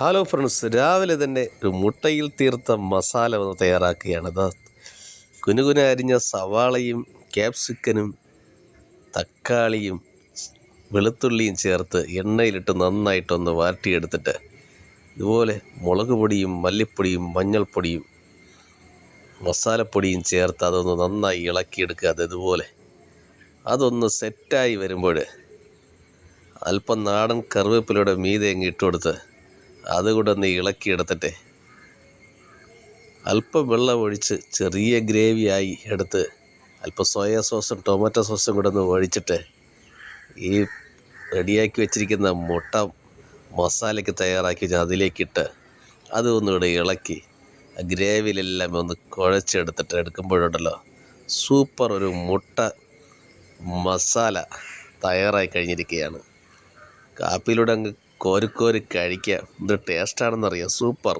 Hello friends രാവിലെ തന്നെ ഒരു മുട്ടയിൽ തീർത്ത മസാല ഒന്ന് തയ്യാറാക്കുകയാണ്. അതാ കുനുകുന അരിഞ്ഞ സവാളയും ക്യാപ്സിക്കനും തക്കാളിയും വെളുത്തുള്ളിയും ചേർത്ത് എണ്ണയിലിട്ട് നന്നായിട്ടൊന്ന് വാട്ടിയെടുത്തിട്ട് ഇതുപോലെ മുളക് പൊടിയും മല്ലിപ്പൊടിയും മഞ്ഞൾപ്പൊടിയും മസാലപ്പൊടിയും ചേർത്ത് അതൊന്ന് നന്നായി ഇളക്കിയെടുക്കുക. അത് ഇതുപോലെ അതൊന്ന് സെറ്റായി വരുമ്പോൾ അല്പം നാടൻ കറിവേപ്പിലയുടെ മീതെ അങ്ങ് ഇട്ട് കൊടുത്ത് അതുകൂടെ ഒന്ന് ഇളക്കിയെടുത്തിട്ട്. അല്പം വെള്ളം ഒഴിച്ച് ചെറിയ ഗ്രേവിയായി എടുത്ത് അല്പം സോയ സോസും ടൊമാറ്റോ സോസും കൂടെ ഒന്ന് ഒഴിച്ചിട്ട് ഈ റെഡിയാക്കി വെച്ചിരിക്കുന്ന മുട്ട മസാലയ്ക്ക് തയ്യാറാക്കി വെച്ചാൽ അതിലേക്കിട്ട് അതൊന്നുകൂടെ ഇളക്കി ഗ്രേവിയിലെല്ലാം ഒന്ന് കുഴച്ചെടുത്തിട്ട് എടുക്കുമ്പോഴുണ്ടല്ലോ സൂപ്പർ ഒരു മുട്ട മസാല തയ്യാറായി കഴിഞ്ഞിരിക്കുകയാണ്. കാപ്പിയിലൂടെ അങ്ങ് കോരിക്കോരി കഴിക്കാം. എന്ത് ടേസ്റ്റാണെന്നറിയാം സൂപ്പർ